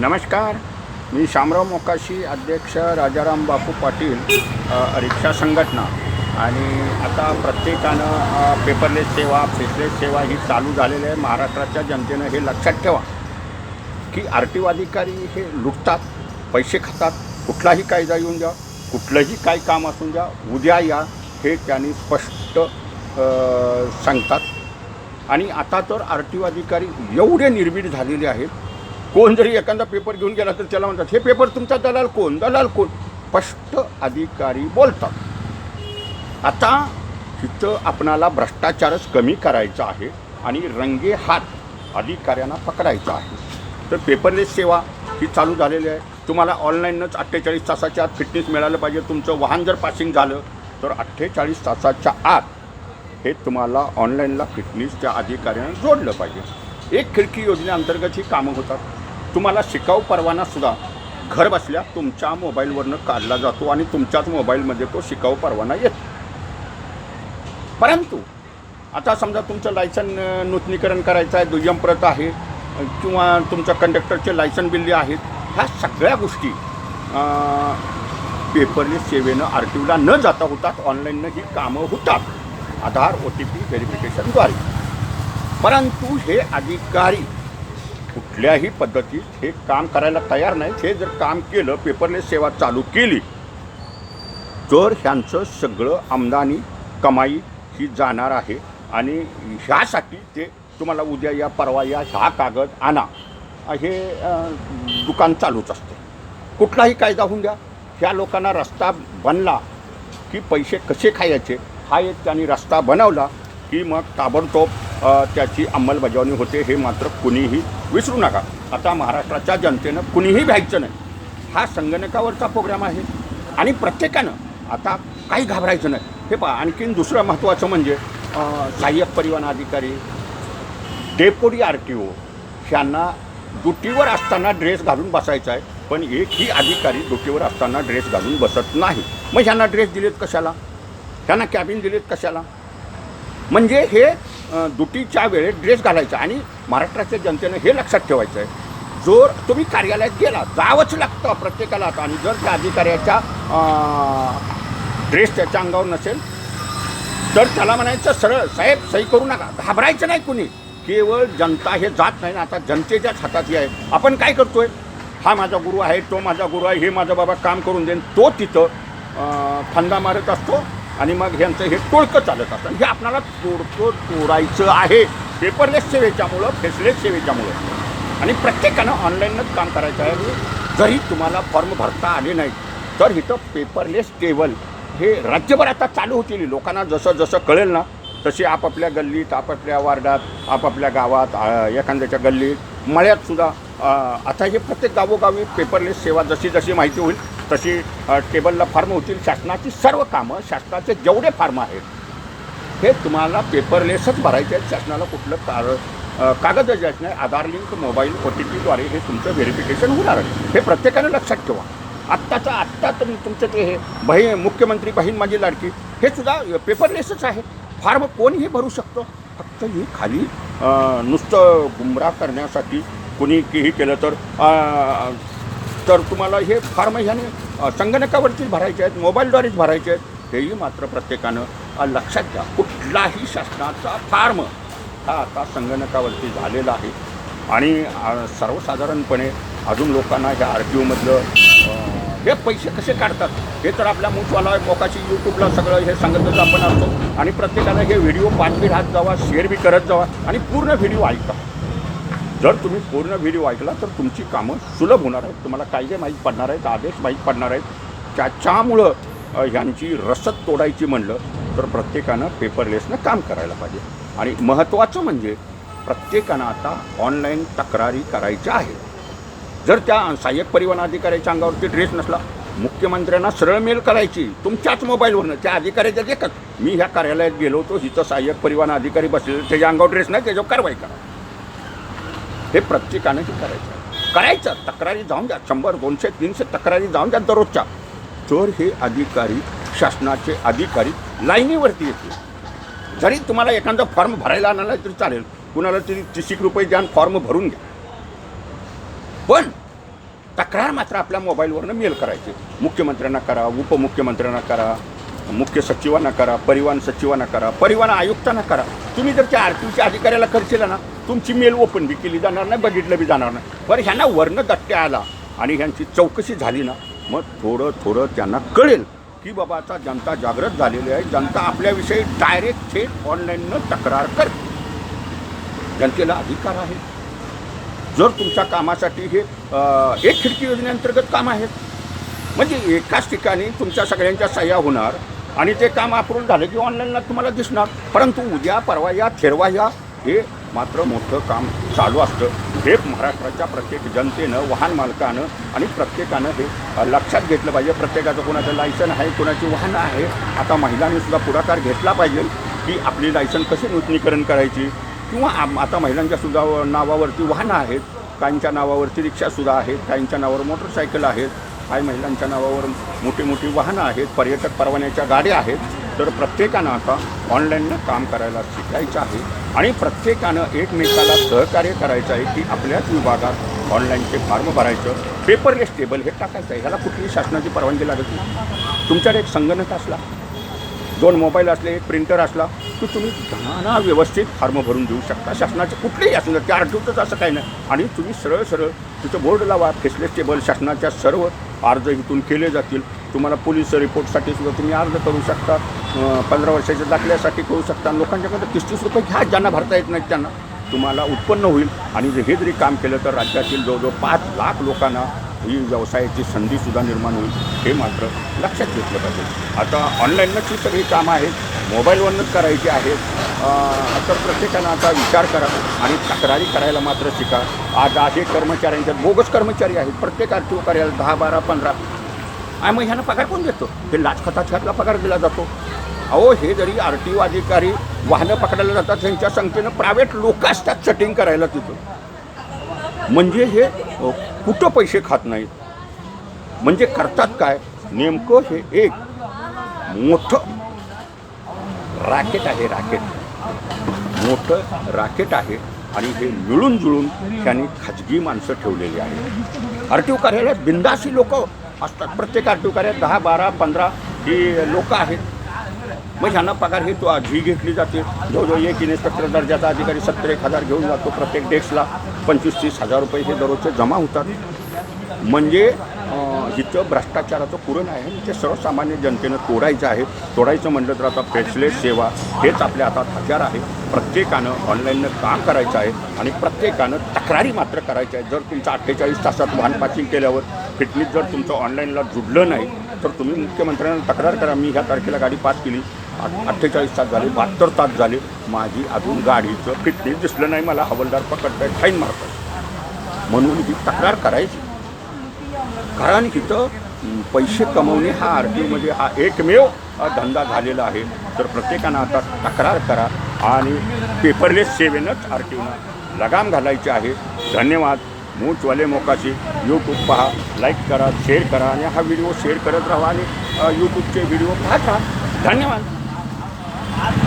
नमस्कार. मी शामराव मोकाशी अध्यक्ष राजाराम बापू पाटील रिक्षा संघटना. आणि आता प्रत्येकानं पेपरलेस सेवा फेसलेस सेवा ही चालू झालेली आहे. महाराष्ट्राच्या जनतेनं हे लक्षात ठेवा की आर टी अधिकारी हे लुटतात पैसे खातात. कुठलाही कायदा येऊन द्या कुठलंही काय काम असून द्या उद्या या हे त्यांनी स्पष्ट सांगतात. आणि आता तर आर टी अधिकारी एवढे निर्भीड झालेले आहेत कोण जरी एखादा पेपर घेऊन गेला तर त्याला म्हणतात हे पेपर तुमचा दलाल कोण? दलाल कोण? स्पष्ट अधिकारी बोलतात. आता तिथं आपणाला भ्रष्टाचारच कमी करायचा आहे आणि रंगे हात अधिकाऱ्यांना पकडायचा आहे. तर पेपरलेस सेवा ही चालू झालेली आहे. तुम्हाला ऑनलाईनच अठ्ठेचाळीस तासाच्या आत फिटनेस मिळालं पाहिजे. तुमचं वाहन जर पासिंग झालं तर अठ्ठेचाळीस तासाच्या आत हे तुम्हाला ऑनलाईनला फिटनेस त्या अधिकाऱ्यांना जोडलं पाहिजे. एक खिडकी योजनेअंतर्गत ही कामं होतात. तुम्हाला शिकाऊ परवानासुद्धा घर बसल्या तुमच्या मोबाईलवरनं काढला जातो आणि तुमच्याच मोबाईलमध्ये तो शिकाऊ परवाना येतो. परंतु आता समजा तुमचं लायसन नूतनीकरण करायचं आहे दुय्यम प्रत आहे किंवा तुमचं कंडक्टरचे लायसन बिल्ले आहेत ह्या सगळ्या गोष्टी पेपरलेस सेवेनं आर टी ओला न जाता होतात ऑनलाईननं ही कामं होतात. आधार ओ टी पी व्हेरिफिकेशनद्वारे. परंतु हे अधिकारी कुठल्याही पद्धतीत हे काम करायला तयार नाही. हे जर काम केलं पेपरलेस सेवा चालू केली तर ह्यांचं सगळं आमदानी कमाई ही जाणार आहे आणि ह्यासाठी ते तुम्हाला उद्या या परवा या ह्या कागद आणा. हे दुकान चालूच असते. कुठलाही कायदा होऊन द्या. ह्या लोकांना रस्ता बनला की पैसे कसे खायचे? हा एक त्यांनी रस्ता बनवला की मग ताबडतोब त्याची अंमलबजावणी होते हे मात्र कुणीही विसरू नका. आता महाराष्ट्राच्या जनतेनं कुणीही भ्यायचं नाही. हा संगणकावरचा प्रोग्राम आहे. आणि प्रत्येकानं आता काही घाबरायचं नाही. हे पहा आणखीन दुसरं महत्त्वाचं म्हणजे सहाय्यक परिवहन अधिकारी डेपोडी आर टी ओ ह्यांना ड्युटीवर असताना ड्रेस घालून बसायचा आहे. पण एकही अधिकारी ड्युटीवर असताना ड्रेस घालून बसत नाही. मग ह्यांना ड्रेस दिलेत कशाला? ह्यांना कॅबिन दिलेत कशाला? म्हणजे हे ड्युटीच्या वेळेत ड्रेस घालायचा आणि महाराष्ट्राच्या जनतेनं हे लक्षात ठेवायचं आहे जो तुम्ही कार्यालयात गेला जावंच लागतं प्रत्येकाला आता. आणि जर त्या अधिकाऱ्याच्या ड्रेस त्याच्या अंगावर नसेल तर त्याला म्हणायचं सरळ साहेब सही करू नका. घाबरायचं नाही कुणी. केवळ जनता हे जात नाही ना आता जनतेच्याच हातात हे आहे. आपण काय करतोय? हा माझा गुरु आहे तो माझा गुरु आहे हे माझा बाबा काम करून देईन. तो तिथं फंदा मारत असतो. आणि मग ह्यांचं हे टोळकं चालत असतं. हे आपल्याला तोडकं तोडायचं आहे. पेपरलेस सेवेच्यामुळं फेसलेस सेवेच्यामुळं. आणि प्रत्येकानं ऑनलाईनच काम करायचं आहे. जरी तुम्हाला फॉर्म भरता आले नाही तर इथं पेपरलेस टेबल हे राज्यभर आता चालू होतील. लोकांना जसं जसं कळेल ना तशी आपापल्या गल्लीत आपापल्या वार्डात आपापल्या गावात एखाद्याच्या गल्लीत मळ्यातसुद्धा आता हे प्रत्येक गावोगावी पेपरलेस सेवा जशी जशी माहिती होईल तशी टेबलला फार्म होतील. शासनाची सर्व कामं शासनाचे जेवढे फार्म आहेत हे तुम्हाला पेपरलेसच भरायचे आहेत. शासनाला कुठलं कार कागद द्यायचं नाही. Aadhaar link mobile O T पीद्वारे हे तुमचं व्हेरिफिकेशन होणार आहे. हे प्रत्येकानं लक्षात ठेवा. आत्ताचं आत्ता तुम तुमचं ते हे बही मुख्यमंत्री बहीण माझी लाडकी हे सुद्धा पेपरलेसच आहे. फार्म कोणीही भरू शकतो. फक्त ही खाली नुसतं गुमराह करण्यासाठी कोणी केही केलं तर तर तुम्हाला हे फॉर्म ह्याने संगणकावरतीच भरायचे आहेत मोबाईलद्वारेच भरायचे आहेत. हेही मात्र प्रत्येकानं लक्षात घ्या. कुठलाही शासनाचा फॉर्म हा आता संगणकावरती झालेला आहे. आणि सर्वसाधारणपणे अजून लोकांना ह्या आर टी ओमधलं हे पैसे कसे काढतात? हे तर आपल्या मूठवाला मोकाशी यूट्यूबला सगळं हे सांगतच आपण असतो. आणि प्रत्येकाला हे व्हिडिओ पाच बी राहत जावा शेअर बी करत जावा आणि पूर्ण व्हिडिओ ऐका. जर तुम्ही पूर्ण व्हिडिओ ऐकला तर तुमची कामं सुलभ होणार आहेत. तुम्हाला कायदे माहीत पडणार आहेत आदेश माहीत पडणार आहेत. त्याच्यामुळं ह्यांची रसद तोडायची म्हणलं तर प्रत्येकानं पेपरलेसनं काम करायला पाहिजे. आणि महत्त्वाचं म्हणजे प्रत्येकानं आता ऑनलाईन तक्रारी करायच्या आहेत. जर त्या सहाय्यक परिवहन अधिकाऱ्याच्या अंगावरती ड्रेस नसला मुख्यमंत्र्यांना सरळ मेल करायची तुमच्याच मोबाईलवरनं त्या अधिकाऱ्याच्या देखत मी ह्या कार्यालयात गेलो होतो हिचं सहाय्यक परिवहन अधिकारी बसलेलं त्याच्या अंगावर ड्रेस नाही त्याच्यावर कारवाई करा. हे प्रत्येकाने हे करायचं. करायचं तक्रारी जाऊन द्या. शंभर दोनशे तीनशे तक्रारी जाऊन द्या दररोजच्या. तर हे अधिकारी शासनाचे अधिकारी लाईनीवरती येतील. जरी तुम्हाला एखादा फॉर्म भरायला आणायला तरी चालेल. कुणाला तरी तीस रुपये द्या फॉर्म भरून घ्या. पण तक्रार मात्र आपल्या मोबाईलवरनं मेल करायची. मुख्यमंत्र्यांना करा उपमुख्यमंत्र्यांना करा. मुख्य सचिवांना करा परिवहन सचिवांना करा परिवहन आयुक्तांना करा. तुम्ही जर त्या आर टी ओच्या अधिकाऱ्याला खर्चेला ना तुमची मेल ओपन बी केली जाणार नाही बघितलं बी जाणार नाही. बरं ह्यांना वर्ण दट्ट्या आला आणि ह्यांची चौकशी झाली ना मग थोडं थोडं त्यांना कळेल की बाबा आता जनता जागृत झालेली आहे. जनता आपल्याविषयी डायरेक्ट थेट ऑनलाईननं तक्रार करते जनतेला अधिकार आहे. जर तुमच्या कामासाठी हे एक खिडकी योजनेअंतर्गत काम आहेत म्हणजे एकाच ठिकाणी तुमच्या सगळ्यांच्या सह्या होणार आणि ते काम अप्रूव्ह झालं की ऑनलाईनला तुम्हाला दिसणार. परंतु उद्या परवा या थेरवा या हे मात्र मोठं काम चालू असतं. हे महाराष्ट्राच्या प्रत्येक जनतेनं वाहन मालकानं आणि प्रत्येकानं हे लक्षात घेतलं पाहिजे. प्रत्येकाचं कोणाचं लायसन आहे कोणाची वाहनं आहे आता महिलांनी सुद्धा पुढाकार घेतला पाहिजे की आपली लायसन कशी नूतनीकरण करायची. किंवा आता महिलांच्या सुद्धा नावावरती वाहनं आहेत काहींच्या नावावरती रिक्षासुद्धा आहेत काहींच्या नावावर मोटरसायकल आहेत. काही महिलांच्या नावावर मोठी मोठी वाहनं आहेत पर्यटक परवान्याच्या गाड्या आहेत. तर प्रत्येकानं आता ऑनलाईननं काम करायला शिकायचं आहे. आणि प्रत्येकानं एकमेकाला सहकार्य करायचं आहे की आपल्याच विभागात ऑनलाईनचे फॉर्म भरायचं. पेपरलेस टेबल हे टाकायचं आहे. ह्याला कुठलीही शासनाची परवानगी लागत नाही. तुमच्याकडे एक संगणक असला दोन मोबाईल असले एक प्रिंटर असला की तुम्ही घाना व्यवस्थित फॉर्म भरून देऊ शकता. शासनाचे कुठलेही असू द्या चार ठेवतच असं काही नाही. आणि तुम्ही सरळ सरळ तिथं बोर्ड लावा फेसलेस टेबल शासनाच्या सर्व अर्ज इथून केले जातील. तुम्हाला पोलीस रिपोर्टसाठी सुद्धा तुम्ही अर्ज करू शकता. पंधरा वर्षाच्या दाखल्यासाठी करू शकता. आणि लोकांच्याकडे तीस तीस रुपये घ्या ज्यांना भरता येत नाहीत त्यांना. तुम्हाला उत्पन्न होईल. आणि हे जरी काम केलं तर राज्यातील जवळजवळ पाच लाख लोकांना ही व्यवसायाची संधीसुद्धा निर्माण होईल हे मात्र लक्षात घेतलं पाहिजे. आता ऑनलाईनच ही सगळी कामं आहेत मोबाईलवरूनच करायची आहेत. तर प्रत्येकानं आता विचार करा आणि तक्रारी करायला मात्र शिका. आज आहे कर्मचाऱ्यांच्या बोगस कर्मचारी आहेत प्रत्येक आर टी ओ कार्याला दहा बारा पंधरा. आणि मग ह्यांना पगार कोण देतो? हे लाचखताच्यातला पगार दिला जातो. अहो हे जरी आर टी ओ अधिकारी वाहनं पकडायला जातात त्यांच्या संख्येनं प्रायव्हेट लोक असतात चटिंग करायला तिथं. म्हणजे हे कुठं पैसे खात नाहीत? म्हणजे करतात काय? नेमकं हे एक मोठं रॅकेट आहे रॅकेट. मोठं रॅकेट आहे आणि हे मिळून जुळून त्यांनी खाजगी माणसं ठेवलेली आहेत. आर टी ओ कार्यालयात बिंदासी लोक असतात. प्रत्येक आर टी ओ कार्यालयात दहा बारा पंधरा ही लोक आहेत. मग ह्यांना पगार ही तो झी घेतली जाते. जवळजवळ एक इन्स्पेक्टर दर्जाचा अधिकारी सत्तर एक हजार घेऊन जातो प्रत्येक डेस्कला. पंचवीस तीस हजार रुपये हे दररोजचे जमा होतात. म्हणजे हिचं भ्रष्टाचाराचं पुरण आहे आणि ते सर्वसामान्य जनतेनं तोडायचं आहे. तोडायचं म्हटलं तर आता फेसलेस सेवा हेच आपल्या हातात हत्यार आहे. प्रत्येकानं ऑनलाईननं काम करायचं आहे आणि प्रत्येकानं तक्रारी मात्र करायच्या आहे जर तुमचं अठ्ठेचाळीस तासात वाहन पासिंग केल्यावर फिटनेस जर तुमचं ऑनलाईनला जुडलं नाही तर तुम्ही मुख्यमंत्र्यांना तक्रार करा. मी ह्या तारखेला गाडी पास केली. अठ्ठेचाळीस तास झाले बहात्तर तास झाले माझी अजून गाडीचं फिटनेस दिसलं नाही मला हवालदार पकडताय फाईन मारतात म्हणून ही तक्रार करायची. कारण तिथं पैसे कमवणे हा आर टी ओमध्ये हा एकमेव धंदा झालेला आहे. तर प्रत्येकानं आता तक्रार करा आणि पेपरलेस सेवेनंच आर टी ओनं लगाम घालायचे आहे. धन्यवाद. मूचवाले मोकाशी यूट्यूब पहा लाईक करा शेअर करा आणि हा व्हिडिओ शेअर करत राहा आणि यूट्यूबचे व्हिडिओ पाहत राहा. धन्यवाद. आप